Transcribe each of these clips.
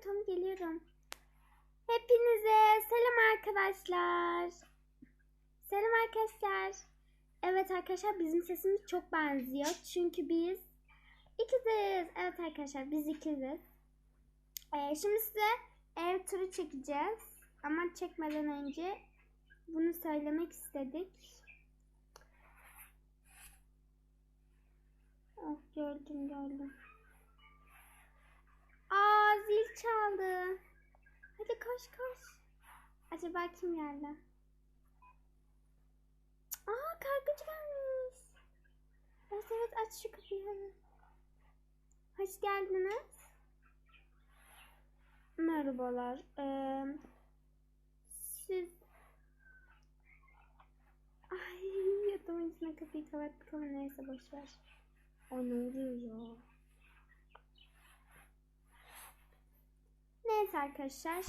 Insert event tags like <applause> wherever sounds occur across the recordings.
tamam geliyorum. Hepinize selam arkadaşlar. Selam arkadaşlar. Evet arkadaşlar bizim sesimiz çok benziyor. Çünkü biz ikiziz. Evet arkadaşlar biz ikiziz. Ee, şimdi size ev turu çekeceğiz. Ama çekmeden önce bunu söylemek istedik. Oh gördüm gördüm. Aa zil çaldı. Hadi koş koş. Acaba kim geldi? Aa kargocu gelmiş. Evet evet aç şu kapıyı. Hoş geldiniz. Merhabalar. Ee, siz... Ay yatağımın içine kapıyı kapattık ama neyse boşver. O ne oluyor? Neyse arkadaşlar.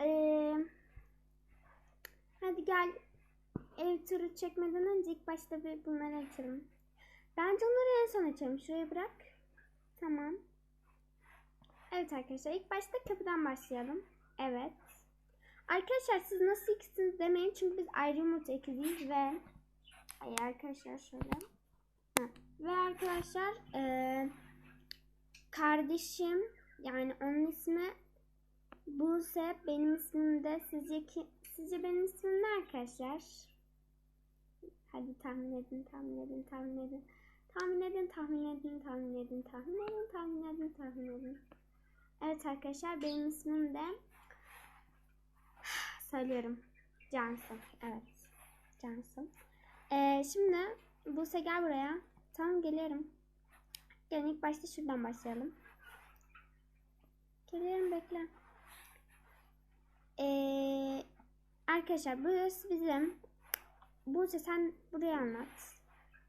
Ee, hadi gel ev turu çekmeden önce ilk başta bir bunları açalım. Bence onları en son açalım. Şuraya bırak. Tamam. Evet arkadaşlar ilk başta kapıdan başlayalım. Evet. Arkadaşlar siz nasıl ikisiniz demeyin çünkü biz ayrı yumurta ikiziyiz ve Ay arkadaşlar şöyle. Ve arkadaşlar eee, kardeşim yani onun ismi Buse benim ismim de sizce ki sizce benim ismim ne arkadaşlar? Hadi tahmin edin, tahmin edin, tahmin edin. Tahmin edin, tahmin edin, tahmin edin, tahmin edin, tahmin edin, tahmin edin. Evet arkadaşlar benim ismim de söylüyorum. Cansu. Evet. Cansu. Ee, şimdi Buse gel buraya. Tamam geliyorum. Gelin ilk başta şuradan başlayalım. Geliyorum bekle. Ee, arkadaşlar burası bizim. Buse sen buraya anlat.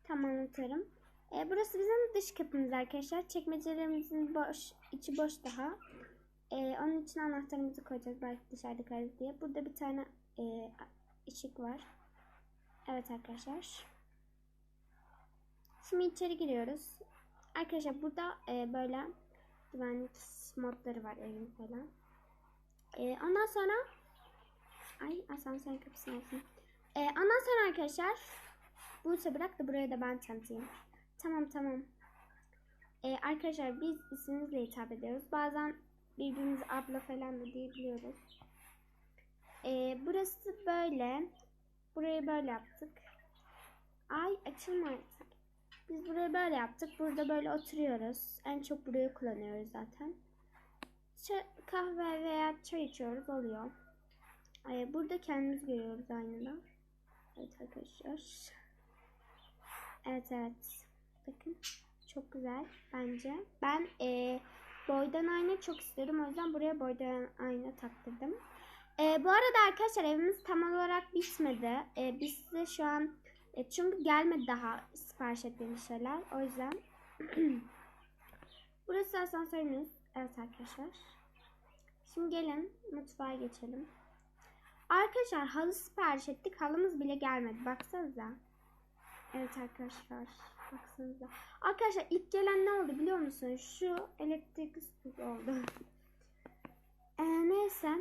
Tamam anlatıyorum. Ee, burası bizim dış kapımız arkadaşlar. Çekmecelerimizin boş, içi boş daha. Ee, onun için anahtarımızı koyacağız belki dışarıda kalır diye. Burada bir tane e, ışık var. Evet arkadaşlar. Şimdi içeri giriyoruz. Arkadaşlar burada e, böyle güvenlik modları var evin falan. E, ondan sonra ay asansörün kapısını açayım. E, ondan sonra arkadaşlar Buse bırak da buraya da ben tanıtayım. Tamam tamam. E, arkadaşlar biz ismimizle hitap ediyoruz. Bazen birbirimizi abla falan da diyebiliyoruz. E, burası böyle. Burayı böyle yaptık. Ay açılma. Biz burayı böyle yaptık. Burada böyle oturuyoruz. En çok burayı kullanıyoruz zaten. Ç- kahve veya çay içiyoruz oluyor. Ay, burada kendimiz görüyoruz aynada. Evet arkadaşlar. Evet evet. Bakın. Çok güzel bence. Ben e, boydan ayna çok istiyorum. O yüzden buraya boydan ayna taktırdım. E, bu arada arkadaşlar evimiz tam olarak bitmedi. E, biz size şu an e, çünkü gelmedi daha sipariş ettiğimiz şeyler. O yüzden <clears throat> burası asansörümüz. Evet arkadaşlar. Şimdi gelin mutfağa geçelim. Arkadaşlar halı sipariş ettik. Halımız bile gelmedi. Baksanıza. Evet arkadaşlar. Baksanıza. Arkadaşlar ilk gelen ne oldu biliyor musunuz? Şu elektrik süpürge oldu. Ee, <laughs> neyse.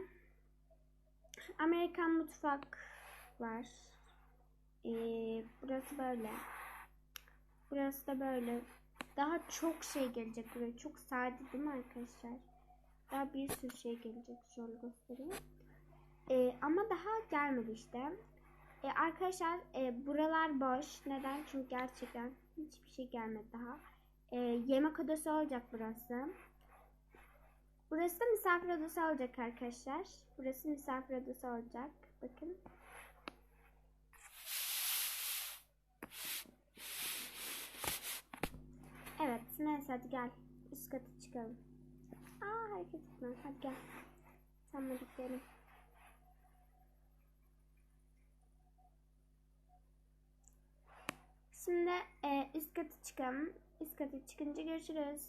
Amerikan mutfak var. Ee, burası böyle. Burası da böyle. Daha çok şey gelecek buraya. Çok sade değil mi arkadaşlar? Daha bir sürü şey gelecek. Şöyle göstereyim. Ee, ama daha gelmedi işte. Ee, arkadaşlar e, buralar boş. Neden? Çünkü gerçekten hiçbir şey gelmedi daha. Ee, yemek odası olacak burası. Burası da misafir odası olacak arkadaşlar. Burası misafir odası olacak. Bakın. Evet. Neyse hadi gel. Üst kata çıkalım. Aa hareket etme. Hadi gel. Sen de gidelim. Şimdi e, üst kata çıkalım. Üst kata çıkınca görüşürüz.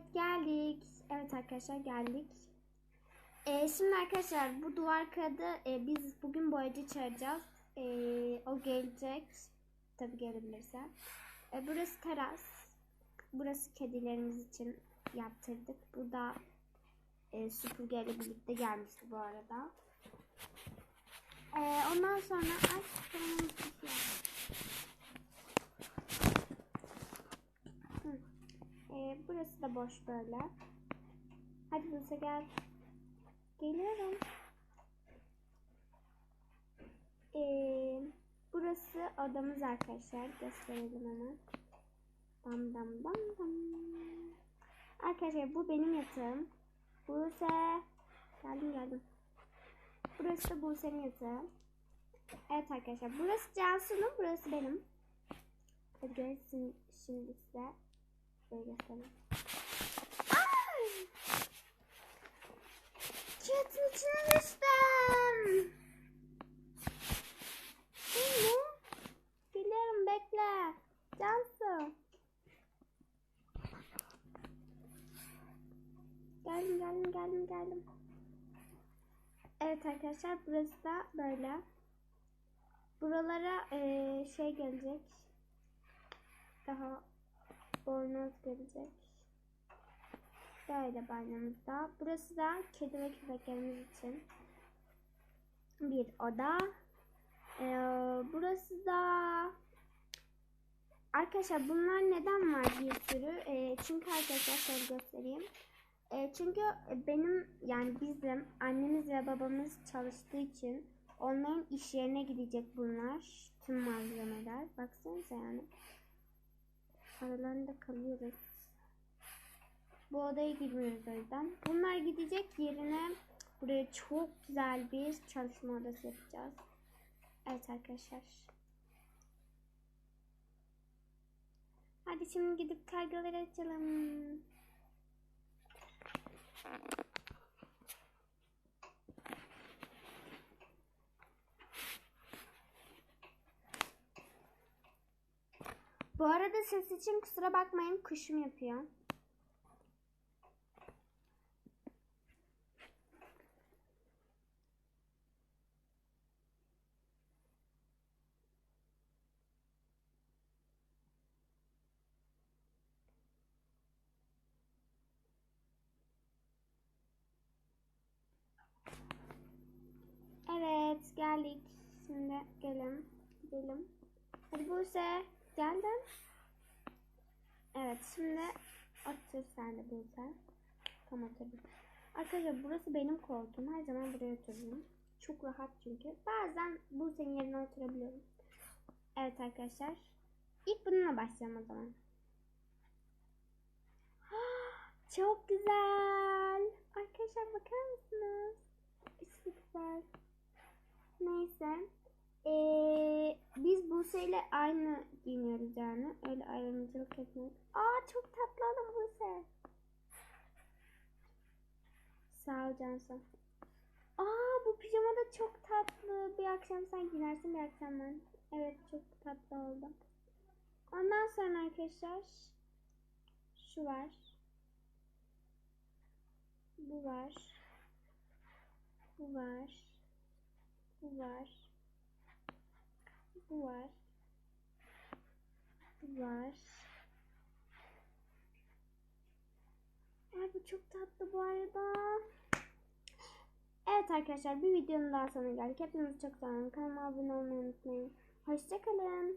Evet geldik. Evet arkadaşlar geldik. Ee, şimdi arkadaşlar bu duvar kağıdı e, biz bugün boyacı çağıracağız. Ee, o gelecek. Tabi gelebilirse. Ee, burası teras. Burası kedilerimiz için yaptırdık. Bu da e, süpürgeyle birlikte gelmişti bu arada. Ee, ondan sonra ay Ee, burası da boş böyle. Hadi Buse gel. Geliyorum. Ee, burası odamız arkadaşlar. Gösterelim hemen. Dam dam dam dam. Arkadaşlar bu benim yatağım. Buse. Geldim geldim. Burası da Buse'nin yatağı. Evet arkadaşlar. Burası Cansu'nun. Burası benim. Hadi görsün şimdi size. Böyle göstereyim. Çatın içine düştüm. Ne? Geliyorum bekle. Cansu. Geldim geldim geldim geldim. Evet arkadaşlar burası da böyle. Buralara eee, şey gelecek. Daha bornoz gelecek. Böyle banyomuzda. Burası da kedi ve köpeklerimiz için bir oda. Ee, burası da arkadaşlar bunlar neden var bir sürü? Ee, çünkü arkadaşlar şöyle göstereyim. Ee, çünkü benim yani bizim annemiz ve babamız çalıştığı için onların iş yerine gidecek bunlar. Tüm malzemeler. Baksanıza yani. Aralarında kalıyoruz. Bu odaya girmiyoruz o yüzden. Bunlar gidecek yerine buraya çok güzel bir çalışma odası yapacağız. Evet arkadaşlar. Hadi şimdi gidip kargaları açalım. Bu arada ses için kusura bakmayın kuşum yapıyor. Evet geldik. Şimdi gelin. Gidelim. Hadi Buse. Geldin. Evet şimdi otur sen de Buse. Tamam tabii. Arkadaşlar burası benim koltuğum. Her zaman buraya otururum. Çok rahat çünkü. Bazen Buse'nin yerine oturabiliyorum. Evet arkadaşlar. İlk bununla başlayalım o zaman. <gasps> Çok güzel. Arkadaşlar bakar mısınız? İçi güzel. Neyse. Ee, biz Buse ile aynı giyiniyoruz yani. Öyle ayrımcılık etmiyoruz. Aa çok tatlı oğlum Buse. Sağ ol Cansu. Aa bu pijama da çok tatlı. Bir akşam sen giyersin bir akşam ben. Evet çok tatlı oldu. Ondan sonra arkadaşlar şu var. Bu var. Bu var. Bu var. Bu var. Var. Ay bu çok tatlı bu arada. Evet arkadaşlar bir videonun daha sonuna geldik. Hepinizi çok seviyorum. Kanalıma abone olmayı unutmayın. Hoşçakalın.